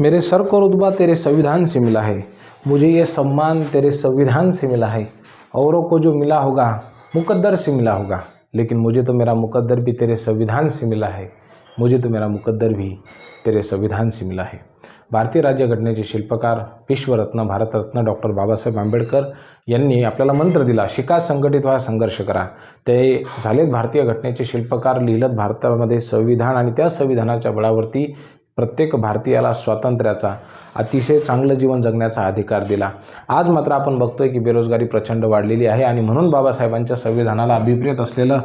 मेरे सर को रुतबा तेरे संविधान से मिला है। मुझे ये सम्मान तेरे संविधान से मिला है। औरों को जो मिला होगा मुकद्दर से मिला होगा। लेकिन मुझे तो मेरा मुकद्दर भी तेरे संविधान से मिला है। मुझे तो मेरा मुकद्दर भी तेरे संविधान से मिला है। भारतीय राज्यघटनेचे शिल्पकार विश्वरत्न भारतरत्न डॉक्टर बाबासाहेब आंबेडकर यांनी आपल्याला मंत्र दिला शिका संघटित व्हा संघर्ष करा. ते झालेत भारतीय घटनेचे शिल्पकार लिहिलत भारतामध्ये संविधान आणि त्या संविधानाच्या बळावरती प्रत्येक भारतीयाला स्वातंत्र्याचा अतिशय चांगलं जीवन जगण्याचा अधिकार दिला. आज मात्र आपण बघतोय की बेरोजगारी प्रचंड वाढलेली आहे आणि म्हणून बाबासाहेबांच्या संविधानाला अभिप्रेत असलेलं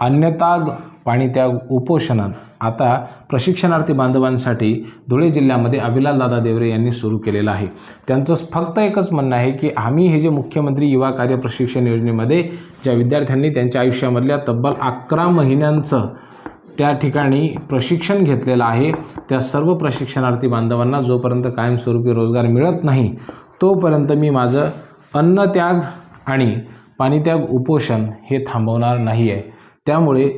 अन्यताग पाणीत्याग उपोषण आता प्रशिक्षणार्थी बांधवांसाठी धुळे जिल्ह्यामध्ये अभिलाल दादा देवरे यांनी सुरू केलेलं आहे. त्यांचं फक्त एकच म्हणणं आहे की आम्ही हे जे मुख्यमंत्री युवा कार्य प्रशिक्षण योजनेमध्ये ज्या विद्यार्थ्यांनी त्यांच्या आयुष्यामधल्या तब्बल अकरा महिन्यांचं त्या ठिकाणी प्रशिक्षण घेतलेलं आहे. त्या सर्व प्रशिक्षणार्थी बांधवांना जोपर्यंत कायमस्वरूपी रोजगार मिळत नाही तोपर्यंत मी माझं अन्नत्याग आणि पाणीत्याग उपोषण हे थांबवणार नाही आहे त्यामुळे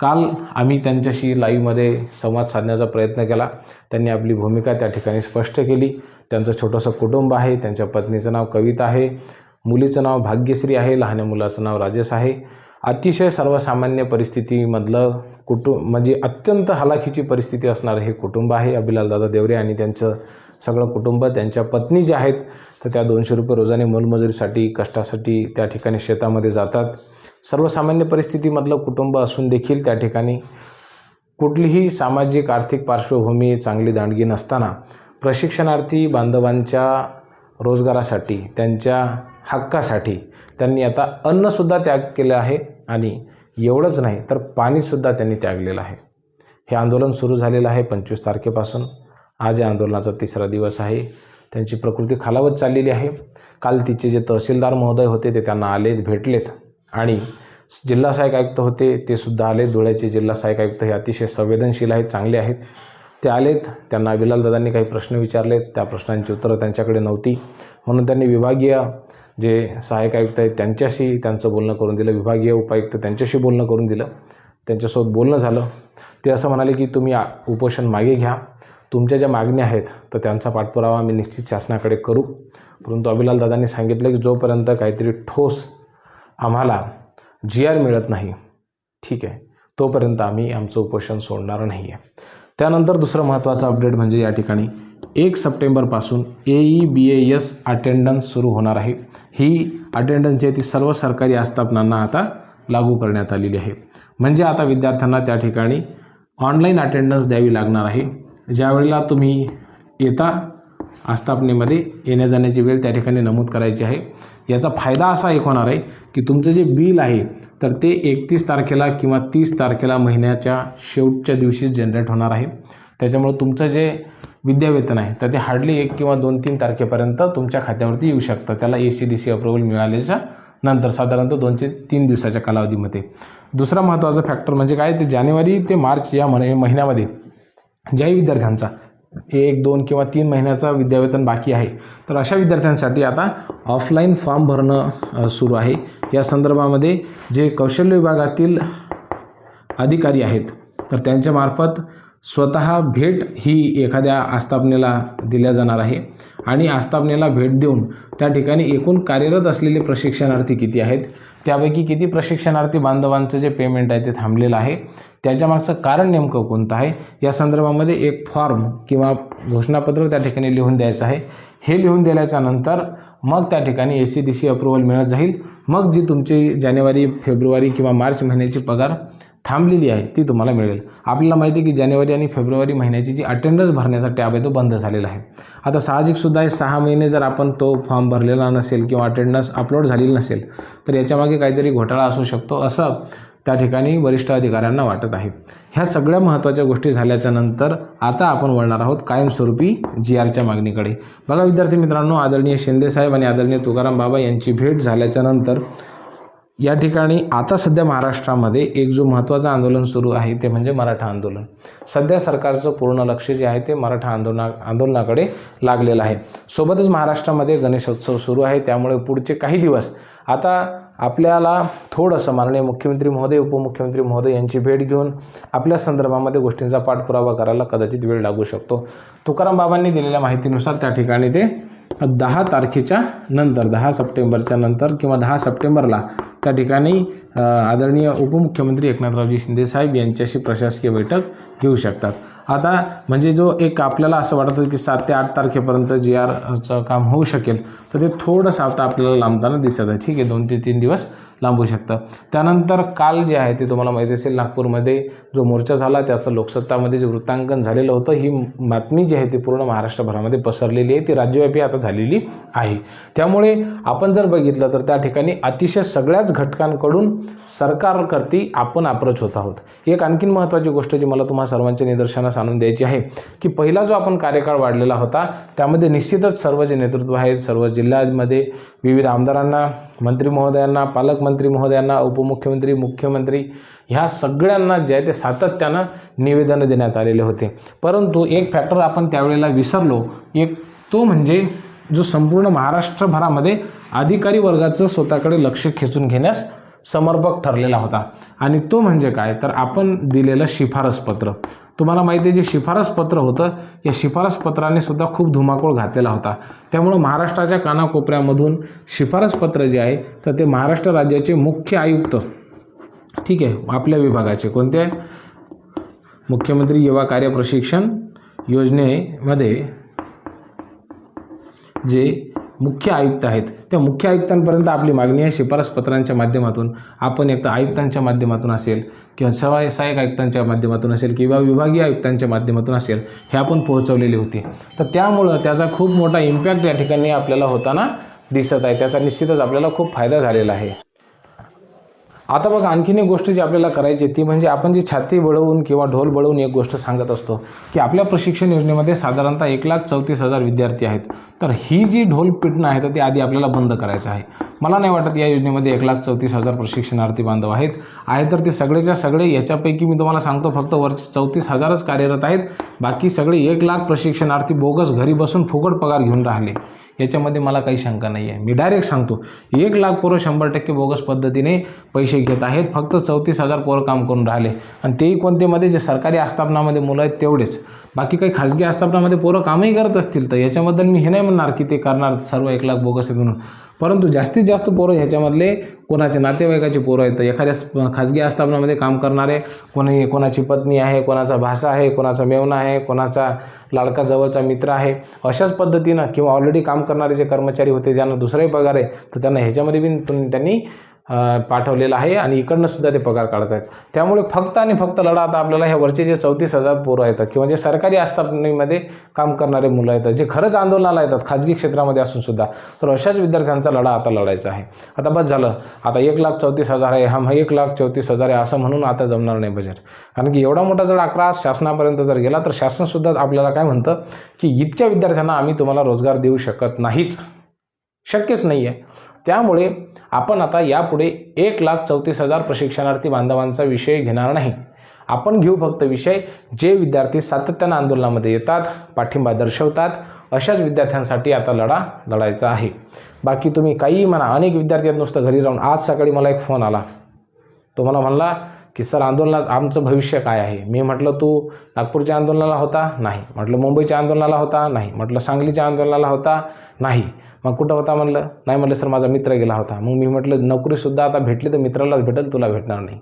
काल आम्ही त्यांच्याशी लाईव्हमध्ये संवाद साधण्याचा प्रयत्न केला. त्यांनी आपली भूमिका त्या ठिकाणी स्पष्ट केली. त्यांचं छोटंसं कुटुंब आहे त्यांच्या पत्नीचं नाव कविता आहे मुलीचं नाव भाग्यश्री आहे लहान मुलाचं नाव राजेश आहे. अतिशय सर्वसामान्य परिस्थितीमधलं कुटुंब म्हणजे अत्यंत हलाखीची परिस्थिती असणारं हे कुटुंब आहे. अभिलालदादा देवरे आणि त्यांचं सगळं कुटुंब त्यांच्या पत्नी ज्या आहेत तर त्या दोनशे रुपये रोजाने मोलमजुरीसाठी कष्टासाठी त्या ठिकाणी शेतामध्ये जातात. सर्वसामान्य परिस्थितीमधलं कुटुंब असून देखील त्या ठिकाणी कुठलीही सामाजिक आर्थिक पार्श्वभूमी चांगली दांडगी नसताना प्रशिक्षणार्थी बांधवांच्या रोजगारासाठी त्यांच्या हक्कासाठी त्यांनी आता अन्नसुद्धा त्याग केलं आहे. आणि एवढंच नाही तर पाणीसुद्धा त्यांनी त्यागलेलं आहे. हे आंदोलन सुरू झालेलं आहे पंचवीस तारखेपासून. आज या आंदोलनाचा तिसरा दिवस आहे. त्यांची प्रकृती खालावत चाललेली आहे. काल तिचे जे तहसीलदार महोदय होते ते त्यांना आलेत भेटलेत. आणि जिल्हा सहाय्यक आयुक्त होते ते सुद्धा आले धुळ्याचे जिल्हा सहाय्यक आयुक्त हे अतिशय संवेदनशील आहेत चांगले आहेत. ते आलेत. त्यांना अभिलाल दादांनी काही प्रश्न विचारलेत. त्या प्रश्नांची उत्तरं त्यांच्याकडे नव्हती. म्हणून त्यांनी विभागीय जे सहाय्यक आयुक्त आहेत त्यांच्याशी त्यांचं बोलणं करून दिलं विभागीय उपायुक्त त्यांच्याशी बोलणं करून दिलं त्यांच्यासोबत बोलणं झालं. ते असं म्हणाले की तुम्ही आ- उपोषण मागे घ्या. तुमच्या ज्या मागण्या आहेत तर त्यांचा पाठपुरावा आम्ही निश्चित शासनाकडे करू. परंतु अभिलाल दादांनी सांगितलं की जोपर्यंत काहीतरी ठोस आम्हाला जी आर मिळत नाही ठीक आहे तोपर्यंत आम्ही आमचं उपोषण सोडणार नाही आहे त्यानंतर दुसरं महत्त्वाचं अपडेट म्हणजे या ठिकाणी एक सप्टेंबरपासून A E B A S attendance सुरू होणार आहे. ही अटेंडन्स जी आहे ती सर्व सरकारी आस्थापनांना आता लागू करण्यात आलेली आहे. म्हणजे आता विद्यार्थ्यांना त्या ठिकाणी ऑनलाईन अटेंडन्स द्यावी लागणार आहे. ज्यावेळेला तुम्ही येता आस्थापनेमध्ये येण्या जाण्याची वेळ त्या ठिकाणी नमूद करायची आहे. याचा फायदा असा एक होणार आहे की तुमचं जे बिल आहे तर ते एकतीस तारखेला किंवा तीस तारखेला महिन्याच्या शेवटच्या दिवशी जनरेट होणार आहे. त्याच्यामुळं तुमचं जे विद्यावेतन आहे. तर ते हार्डली एक किंवा दोन तीन तारखेपर्यंत तुमच्या खात्यावरती येऊ शकतं. त्याला A C D C approval मिळाल्याच्या नंतर साधारणतः दोन ते तीन दिवसाच्या कालावधीमध्ये. दुसरा महत्त्वाचा फॅक्टर म्हणजे काय? ते जानेवारी ते मार्च या महिने महिन्यामध्ये ज्याही विद्यार्थ्यांचा एक दोन किंवा तीन महिन्याचा विद्यावेतन बाकी आहे तर अशा विद्यार्थ्यांसाठी आता ऑफलाईन फॉर्म भरणं सुरू आहे. या संदर्भामध्ये जे कौशल्य विभागातील अधिकारी आहेत तर त्यांच्यामार्फत स्वतः भेट ही एखाद्या आस्थापनेला दिल्या जाणार आहे. आणि आस्थापनेला भेट देऊन त्या ठिकाणी एकूण कार्यरत असलेले प्रशिक्षणार्थी किती आहेत? त्यापैकी किती प्रशिक्षणार्थी बांधवांचं जे पेमेंट आहे ते थांबलेलं आहे? त्याच्यामागचं कारण नेमकं कोणतं आहे? या संदर्भामध्ये एक फॉर्म किंवा घोषणापत्र त्या ठिकाणी लिहून द्यायचं आहे. हे लिहून दिल्याच्या नंतर मग त्या ठिकाणी A C D C approval मिळत जाईल. मग जी तुमची जानेवारी फेब्रुवारी किंवा मार्च महिन्याची पगार थांबलेली आहे ती तुम्हाला मिळेल. आपल्याला माहिती आहे की जानेवारी आणि फेब्रुवारी महिन्याची जी अटेंडन्स भरण्याचा टॅब आहे तो बंद झालेला आहे. आता साहजिकसुद्धा आहे सहा महिने जर आपण तो फॉर्म भरलेला नसेल किंवा अटेंडन्स अपलोड झालेली नसेल तर याच्यामागे काहीतरी घोटाळा असू शकतो असं त्या ठिकाणी वरिष्ठ अधिकाऱ्यांना वाटत आहे. ह्या सगळ्या महत्त्वाच्या गोष्टी झाल्याच्यानंतर आता आपण वळणार आहोत कायमस्वरूपी जी आरच्या मागणीकडे. बघा विद्यार्थी मित्रांनो आदरणीय शिंदेसाहेब आणि आदरणीय तुकाराम बाबा यांची भेट झाल्याच्यानंतर या ठिकाणी आता सध्या महाराष्ट्रामध्ये एक जो महत्त्वाचं आंदोलन सुरू आहे ते म्हणजे मराठा आंदोलन. सध्या सरकारचं पूर्ण लक्ष जे आहे ते मराठा आंदोलना आंदोलनाकडे लागलेलं आहे. सोबतच महाराष्ट्रामध्ये गणेशोत्सव सुरू आहे त्यामुळे पुढचे काही दिवस आता आपल्याला थोडंसं माननीय मुख्यमंत्री महोदय उपमुख्यमंत्री महोदय यांची भेट घेऊन आपल्या संदर्भामध्ये गोष्टींचा पाठपुरावा करायला कदाचित वेळ लागू शकतो. तुकाराम बाबांनी दिलेल्या माहितीनुसार त्या ठिकाणी ते दहा तारखेच्या नंतर दहा सप्टेंबरच्या नंतर किंवा दहा सप्टेंबरला त्या ठिकाणी आदरणीय उपमुख्यमंत्री एकनाथरावजी शिंदेसाहेब यांच्याशी प्रशासकीय बैठक घेऊ शकतात. आता म्हणजे जो एक आपल्याला असं वाटत होतं की सात ते आठ तारखेपर्यंत जी आरचं काम होऊ शकेल तर ते थोडंसं आता आपल्याला लांबताना दिसत आहे. ठीक आहे दोन ते तीन दिवस लांबू शकतं. त्यानंतर काल जे आहे ते तुम्हाला माहिती असेल नागपूरमध्ये जो मोर्चा झाला त्याचं लोकसत्तामध्ये जे वृत्तांकन झालेलं होतं ही बातमी जी आहे ती पूर्ण महाराष्ट्रभरामध्ये पसरलेली आहे. ती राज्यव्यापी आता झालेली आहे. त्यामुळे आपण जर बघितलं तर त्या ठिकाणी अतिशय सगळ्याच घटकांकडून सरकारकरती आपण अप्रोच होत आहोत. एक आणखीन महत्त्वाची गोष्ट जी मला तुम्हा सर्वांच्या निदर्शनास आणून द्यायची आहे की पहिला जो आपण कार्यकाळ वाढलेला होता त्यामध्ये निश्चितच सर्व जे नेतृत्व आहेत सर्व जिल्ह्यांमध्ये विविध आमदारांना मंत्री महोदयांना पालकमंत्री महोदयांना उपमुख्यमंत्री मुख्यमंत्री ह्या सगळ्यांना जे आहे ते सातत्यानं निवेदनं देण्यात आलेले होते. परंतु एक फॅक्टर आपण त्यावेळेला विसरलो. एक तो म्हणजे जो संपूर्ण महाराष्ट्रभरामध्ये अधिकारी वर्गाचं स्वतःकडे लक्ष खेचून घेण्यास समर्पक ठरलेला होता. आणि तो म्हणजे काय? तर आपण दिलेलं शिफारसपत्र. तुम्हाला माहिती आहे जे शिफारस पत्र होतं या शिफारस पत्राने सुद्धा खूप धुमाकूळ घातलेला होता. त्यामुळं महाराष्ट्राच्या कानाकोपऱ्यामधून शिफारस पत्र जे आहे तर ते महाराष्ट्र राज्याचे मुख्य आयुक्त ठीक आहे आपल्या विभागाचे. कोणते? मुख्यमंत्री युवा कार्य प्रशिक्षण योजनेमध्ये जे मुख्य आयुक्त आहेत. त्या मुख्य आयुक्तांपर्यंत आपली मागणी आहे शिफारस पत्रांच्या माध्यमातून. आपण एकतर आयुक्तांच्या माध्यमातून असेल किंवा सहाय्य सहाय्यक आयुक्तांच्या माध्यमातून असेल किंवा विभागीय आयुक्तांच्या माध्यमातून असेल हे आपण पोहोचवलेली होती. तर त्यामुळं त्याचा खूप मोठा इम्पॅक्ट या ठिकाणी आपल्याला होताना दिसत आहे. त्याचा निश्चितच आपल्याला खूप फायदा झालेला आहे. आता बघा आणखीन एक गोष्ट जी आपल्याला करायची आहे ती म्हणजे आपण जी छाती बळवून किंवा ढोल बळवून एक गोष्ट सांगत असतो की आपल्या प्रशिक्षण योजनेमध्ये साधारणतः एक लाख चौतीस हजार विद्यार्थी आहेत. तर ही जी ढोल पिटणं आहे तर ती आधी आपल्याला बंद करायचं आहे. मला नाही वाटत या योजनेमध्ये एक लाख चौतीस हजार प्रशिक्षणार्थी बांधव आहेत. आहे तर ते सगळेच्या सगळे याच्यापैकी मी तुम्हाला सांगतो फक्त वरचे चौतीस हजारच कार्यरत आहेत. बाकी सगळे एक लाख प्रशिक्षणार्थी बोगस घरी बसून फुकट पगार घेऊन राहिले. याच्यामध्ये मला काही शंका नाही आहे मी डायरेक्ट सांगतो. एक लाख पोरं शंभर टक्के बोगस पद्धतीने पैसे घेत आहेत. फक्त चौतीस हजार पोरं काम करून राहिले. आणि तेही कोणते मध्ये? जे सरकारी आस्थापनामध्ये मुलं आहेत तेवढेच. बाकी काही खाजगी आस्थापनामध्ये पोरं कामही करत असतील तर याच्याबद्दल मी हे नाही म्हणणार की ते करणार सर्व एक लाख बोगस आहेत म्हणून. परंतु जास्तीत जास्त पोरं ह्याच्यामधले कोणाचे नातेवाईकाचे पोरं आहेत एखाद्या खाजगी आस्थापनामध्ये काम करणारे कोणी कोणाची पत्नी आहे कोणाचा भासा आहे कोणाचा मेवना आहे कोणाचा लाडका जवळचा मित्र आहे अशाच पद्धतीनं किंवा ऑलरेडी काम करणारे जे कर्मचारी होते ज्यांना दुसराही पगार आहे तर त्यांना ह्याच्यामध्ये बी त्यांनी पाठवलेलं आहे आणि इकडनं सुद्धा ते पगार काढत आहेत. त्यामुळे फक्त आणि फक्त लढा आता आपल्याला ह्या वरचे जे चौतीस हजार पोरं येतात किंवा जे सरकारी आस्थापनेमध्ये काम करणारे मुलं येतात जे खरंच आंदोलनाला येतात खाजगी क्षेत्रामध्ये असून सुद्धा तर अशाच विद्यार्थ्यांचा लढा आता लढायचा आहे. आता बस झालं. आता एक लाख चौतीस हजार आहे हा एक लाख चौतीस हजार आहे असं म्हणून आता जमणार नाही बजेट कारण की एवढा मोठा जर अकरा शासनापर्यंत जर गेला तर शासनसुद्धा आपल्याला काय म्हणतं? की इतक्या विद्यार्थ्यांना आम्ही तुम्हाला रोजगार देऊ शकत नाहीच. शक्यच नाही आहे त्यामुळे आपण आता यापुढे एक लाख चौतीस हजार प्रशिक्षणार्थी बांधवांचा विषय घेणार नाही. आपण घेऊ फक्त विषय जे विद्यार्थी सातत्यानं आंदोलनामध्ये येतात पाठिंबा दर्शवतात अशाच विद्यार्थ्यांसाठी आता लढा लढायचा आहे. बाकी तुम्ही काहीही म्हणा अनेक विद्यार्थी आहेत नुसतं घरी राहून. आज सकाळी मला एक फोन आला. तो मला म्हणला की सर आंदोलनात आमचं भविष्य काय आहे? मी म्हटलं तू नागपूरच्या आंदोलनाला होता? नाही. म्हटलं मुंबईच्या आंदोलनाला होता? नाही. म्हटलं सांगलीच्या आंदोलनाला होता? नाही. मग कुठं होता म्हणलं? नाही म्हणलं सर माझा मित्र गेला होता. मग मी म्हटलं नोकरीसुद्धा आता भेटली तर मित्रालाच भेटेल तुला भेटणार नाही.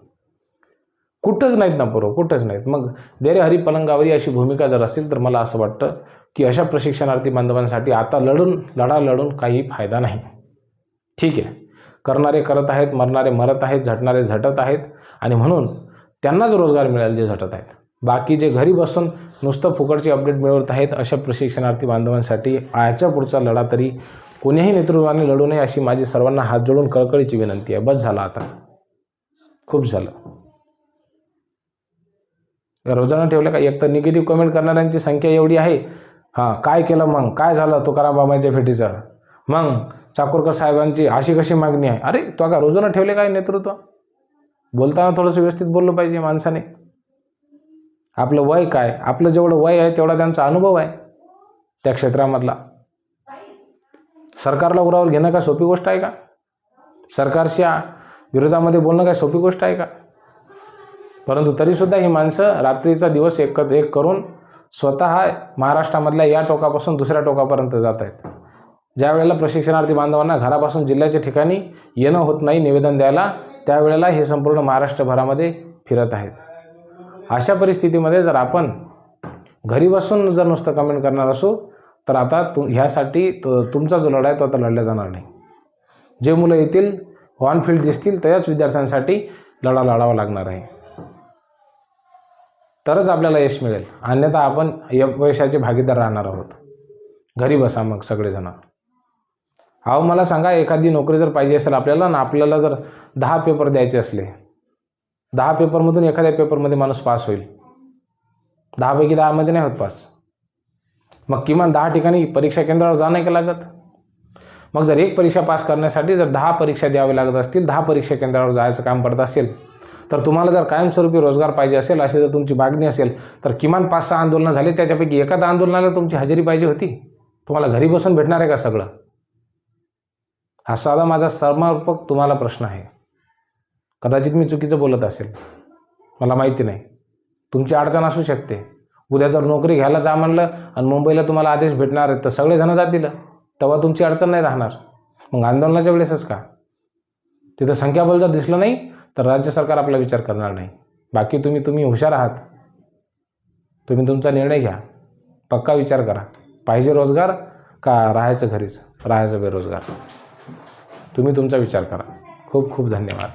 कुठंच नाहीत ना बरोबर कुठंच नाहीत. मग देरे हरी पलंगावरी अशी भूमिका जर असेल तर मला असं वाटतं की अशा प्रशिक्षणार्थी बांधवांसाठी आता लढून लढा लढून काही फायदा नाही. ठीक आहे. करणारे करत आहेत मरणारे मरत आहेत झटणारे झटत आहेत आणि म्हणून त्यांनाच रोजगार मिळेल जे झटत आहेत. बाकी जे घरी बसून नुसतं फुकटची अपडेट मिळवत आहेत अशा प्रशिक्षणार्थी बांधवांसाठी आजच्या पुढचा लढा तरी कोणीही नेतृत्वाने लढू नये अशी माझी सर्वांना हात जोडून कळकळीची विनंती आहे. बस झालं आता. खूप झालं. रोजानं ठेवलं का? एक तर निगेटिव्ह कमेंट करणाऱ्यांची संख्या एवढी आहे. हां काय केलं मग? काय झालं तुकाराम बाबांच्या भेटीचं? मग चाकूरकर साहेबांची अशी कशी मागणी आहे? अरे तो का रोजानं ठेवले काय नेतृत्व? बोलताना थोडंसं व्यवस्थित बोललं पाहिजे माणसाने. आपलं वय काय? आपलं जेवढं वय आहे तेवढा त्यांचा अनुभव आहे त्या क्षेत्रामधला. सरकारला उरावर घेणं काय सोपी गोष्ट आहे का? सरकारच्या विरोधामध्ये बोलणं काय सोपी गोष्ट आहे का? परंतु तरीसुद्धा ही माणसं रात्रीचा दिवस एक एक करून स्वतः महाराष्ट्रामधल्या या टोकापासून दुसऱ्या टोकापर्यंत जात आहेत. ज्या वेळेला प्रशिक्षणार्थी बांधवांना घरापासून जिल्ह्याच्या ठिकाणी येणं होत नाही निवेदन द्यायला त्यावेळेला हे संपूर्ण महाराष्ट्रभरामध्ये फिरत आहेत. अशा परिस्थितीमध्ये जर आपण घरी बसून जर नुसतं कमेंट करणार असू तर आता तु ह्यासाठी तो तुमचा जो लढा आहे तो आता लढला जाणार नाही. जे मुलं येतील ऑन फील्ड दिसतील त्याच विद्यार्थ्यांसाठी लढा लढावा लागणार आहे. तरच आपल्याला यश मिळेल. अन्यथा आपण अपयशाचे भागीदार राहणार आहोत. घरी बसा मग सगळेजण. अहो मला सांगा एखादी नोकरी जर पाहिजे असेल आपल्याला ना आपल्याला जर दहा पेपर द्यायचे असले दहा पेपरमधून एखाद्या पेपरमध्ये माणूस पास होईल. दहापैकी दहामध्ये नाही होत पास मग किमान दहा ठिकाणी परीक्षा केंद्रावर जाणं नाही का लागत? मग जर एक परीक्षा पास करण्यासाठी जर दहा परीक्षा द्याव्या लागत असतील दहा परीक्षा केंद्रावर जायचं काम पडत असेल तर तुम्हाला जर कायमस्वरूपी रोजगार पाहिजे असेल अशी जर तुमची मागणी असेल तर किमान पाच सहा आंदोलनं झाली त्याच्यापैकी एखाद्या आंदोलनाला तुमची हजेरी पाहिजे होती? तुम्हाला घरी बसून भेटणार आहे का सगळं? हा साधा माझा समर्पक तुम्हाला प्रश्न आहे. कदाचित मी चुकीचं बोलत असेल. मला माहिती नाही. तुमची अडचण असू शकते. उद्या जर नोकरी घ्यायला जा म्हणलं आणि मुंबईला तुम्हाला आदेश भेटणार आहेत तर सगळेजणं जातील. तेव्हा तुमची अडचण नाही राहणार. मग आंदोलनाच्या वेळेसच का? तिथं संख्याबल जर दिसलं नाही तर राज्य सरकार आपला विचार करणार नाही. बाकी तुम्ही तुम्ही हुशार आहात. तुम्ही तुमचा निर्णय घ्या. पक्का विचार करा. पाहिजे रोजगार का राहायचं घरीच? राहायचं बेरोजगार. तुम्ही तुमचा विचार करा. खूप खूप धन्यवाद.